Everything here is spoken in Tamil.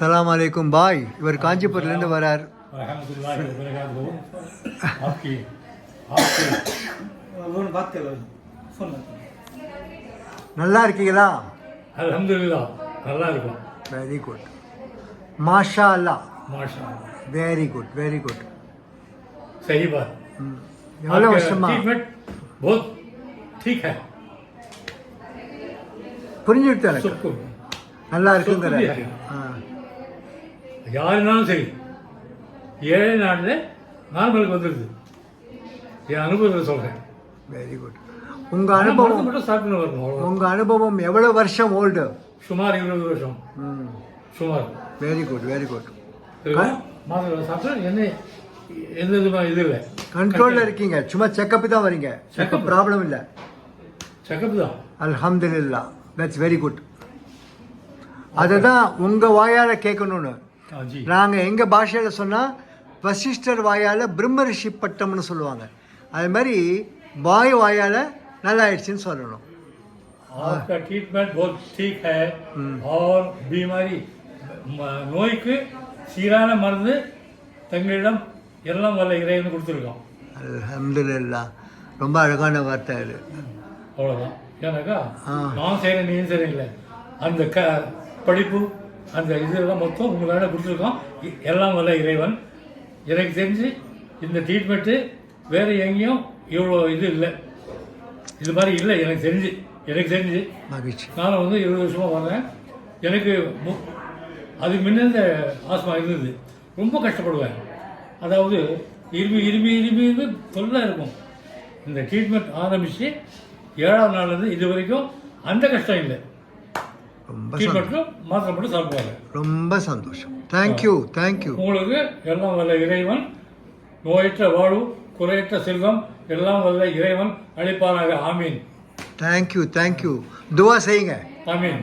சலாம் அலைக்கும் பாய் இவர் காஞ்சிபுரத்துலேருந்து வரார் रहमतुल्लाह वबरकातुहू आपकी आपके फोन बात कर लो फोन நல்லா இருக்கீங்களா अल्हम्दुलिल्लाह நல்லா இருக்கும் வெரி குட் மாஷா அல்லா माशा வெரி குட் வெரி குட் सही बात எவ்வளோ आपका வருஷமா ट्रीटमेंट बहुत ठीक है புரிஞ்சுட்டு எனக்கு सबको நல்லா இருக்குங்கிற சுத்தம் இருக்கு. ஆ யாருனாலும் சரி. ஏழை நாளில் நார்மலுக்கு வந்துடுது என் அனுபவத்தில் சொல்கிறேன் வெரி குட் உங்கள் அனுபவம் மட்டும் சாப்பிட்டு வரணும் அவ்வளவுதான். உங்கள் அனுபவம் எவ்வளோ வருஷம் ஓல்டு சுமார் இருபது வருஷம். ம். சுமார். வெரி குட் வெரி குட் சாப்பிட்டா என்ன எந்த விதமாக இது இல்லை. கண்ட்ரோலில் இருக்கீங்க. சும்மா செக்கப் தான் வரீங்க. செக்கப். ப்ராப்ளம் இல்லை. செக்கப் தான். அல்ஹம்துலில்லா தட்ஸ் வெரி குட் அதை தான் உங்கள் வாயால் கேட்கணும்னு. நாங்கள் எங்கள் பாஷையில் சொன்னால் வசிஷ்டர் வாயால் பிரம்ம ரிஷி பட்டம்னு சொல்லுவாங்க அது மாதிரி பாய் வாயால் நல்லாயிடுச்சுன்னு சொல்லணும் आपका ट्रीटमेंट बहुत ठीक है और बीमारी ம- நோய்க்கு சீரான மருந்து தங்களிடம் எல்லாம் வல்ல இறைவன் கொடுத்துருக்கோம் அல்ஹம்துலில்லா ரொம்ப அழகான வார்த்தை அது அவ்வளோதான் ஏன்னாக்கா ஆ. நான் செய்கிறேன் நீ சரியில்லை அந்த க படிப்பு அந்த இதெல்லாம் மொத்தம் உங்களால கொடுத்துருக்கோம். இ- எல்லாம் வல்ல இறைவன். எனக்கு தெரிஞ்சு இந்த ட்ரீட்மெண்ட்டு வேறு எங்கேயும் இவ்வளோ இது இல்லை. இது மாதிரி இல்லை எனக்கு தெரிஞ்சு. எனக்கு தெரிஞ்சு. மகிழ்ச்சி. நானும் வந்து இருபது வருஷமாக வர்றேன் எனக்கு மு அதுக்கு முன்ன இந்த ஆஸ்மா இருந்தது. ரொம்ப கஷ்டப்படுவேன். அதாவது இருமி இருமி இருமி இருமி தொல்லை இருக்கும். இந்த ட்ரீட்மெண்ட் ஆரம்பித்து ஏழாவது நாள்லேருந்து இது வரைக்கும் அந்த கஷ்டம் இல்லை. ரொம்ப ட்ரீட்மெண்ட்டும் மாத்திரை மட்டும் சாப்பிடுவாங்க. ரொம்ப சந்தோஷம். தேங்க்யூ தேங்க்யூ உங்களுக்கு எல்லாம் வல்ல இறைவன் நோயற்ற வாழ்வு குறையற்ற செல்வம் எல்லாம் வல்ல இறைவன் அளிப்பானாக. ஆமீன். தேங்க்யூ தேங்க்யூ துவா செய்யுங்க. ஆமீன்.